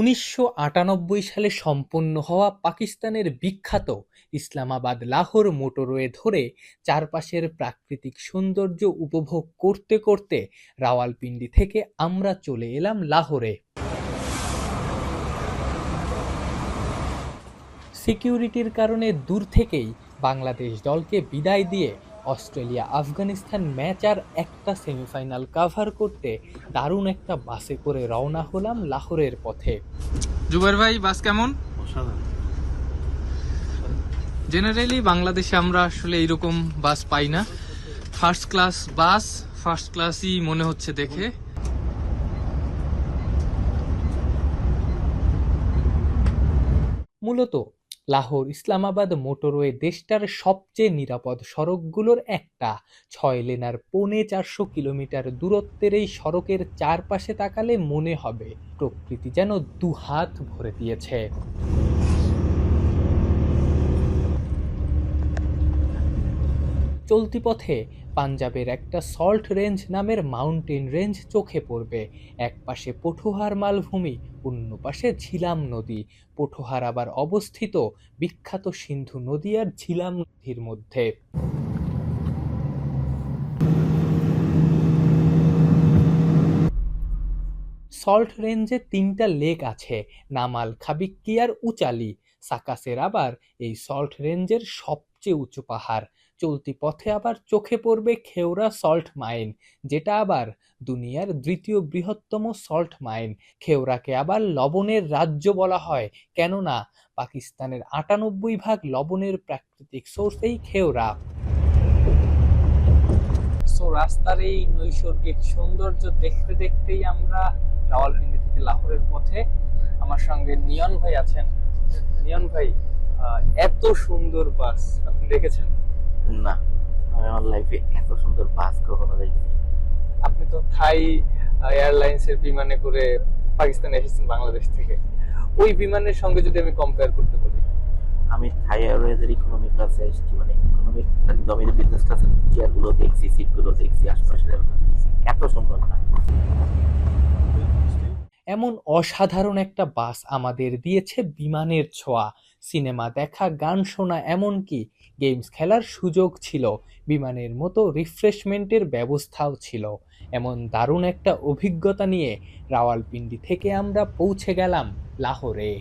উনিশশো আটানব্বই সালে সম্পন্ন হওয়া পাকিস্তানের বিখ্যাত ইসলামাবাদ লাহোর মোটরওয়ে ধরে চারপাশের প্রাকৃতিক সৌন্দর্য উপভোগ করতে করতে রাওয়ালপিন্ডি থেকে আমরা চলে এলাম লাহোরে। সিকিউরিটির কারণে দূর থেকেই বাংলাদেশ দলকে বিদায় দিয়ে অস্ট্রেলিয়া আফগানিস্তান ম্যাচ আর একটা সেমিফাইনাল কাভার করতে দারুণ একটা বাসে করে রওনা হলাম লাহোরের পথে। জুবের ভাই বাস কেমন? জেনারেলি বাংলাদেশে আমরা আসলে এইরকম বাস পাই না। ফার্স্ট ক্লাস বাস ফার্স্ট ক্লাসই মনে হচ্ছে দেখে। মূলত লাহোর ইসলামাবাদ মোটরওয়ে দেশটার সবচেয়ে নিরাপদ সড়কগুলোর একটা। ছয় লেনার পৌনে চারশো কিলোমিটার দূরত্বের এই সড়কের চারপাশে তাকালে মনে হবে প্রকৃতি যেন দুহাত ভরে দিয়েছে। চলতি পথে পাঞ্জাবের একটা সল্ট রেঞ্জ নামের মাউন্টেন রেঞ্জ চোখে পড়বে। এক পাশে পটুহার মালভূমি, অন্য পাশে ঝিলাম নদী। পটুহার আবার অবস্থিত বিখ্যাত সিন্ধু নদী আর ঝিলাম নদীর মধ্যে। সল্ট রেঞ্জে তিনটা লেক আছে, নামাল খাবিক্কি আর উচালি। সাকাসের আবার এই সল্ট রেঞ্জের সবচেয়ে উঁচু পাহাড়। চলতি পথে আবার চোখে পড়বে খেওরা সল্ট মাইন, যেটা আবার দুনিয়ার দ্বিতীয় বৃহত্তম সল্ট মাইন। খেওরাকে আবার লবণের রাজ্য বলা হয়, কেননা পাকিস্তানের আটানব্বই ভাগ লবণের প্রাকৃতিক সোর্স এই খেওরা সো রাস্তার এই নৈসর্গিক সৌন্দর্য দেখতে দেখতেই আমরা রাওয়ালপিন্ডি থেকে লাহোরের পথে আমার সঙ্গে নিয়ন ভাই আছেন। নিয়ন ভাই এত সুন্দর বাস, আপনি দেখেছেন? না আমি আমার লাইফে এত সুন্দর বাস কখনো দেখিনি। আপনি তো থাই এয়ারলাইন্সের বিমানে করে পাকিস্তানে এসেছেন বাংলাদেশ থেকে। ওই বিমানের সঙ্গে যদি আমি কম্পেয়ার করতে পারি। আমি থাই এয়ারওয়েজের ইকোনমি ক্লাসে এসেছি মানে ইকোনমি একদমই বিজনেস ক্লাসের চেয়ারগুলো দেখছি সিটগুলো দেখছি আশপাশের এলাকা দেখছি। এত সুন্দর না এমন অসাধারণ একটা বাস আমাদের দিয়েছে বিমানের ছোঁয়া সিনেমা দেখা গান শোনা এমনকি গেমস খেলার সুযোগ ছিল বিমানের মতো রিফ্রেশমেন্টের ব্যবস্থাও ছিল এমন দারুণ একটা অভিজ্ঞতা নিয়ে রাওয়ালপিন্ডি থেকে আমরা পৌঁছে গেলাম লাহোরে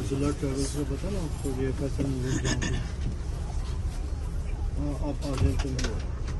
जिला ट्रेवल्स को बता ना आपको ये पैसा मिल जाएंगे हाँ आप आ जाए तुम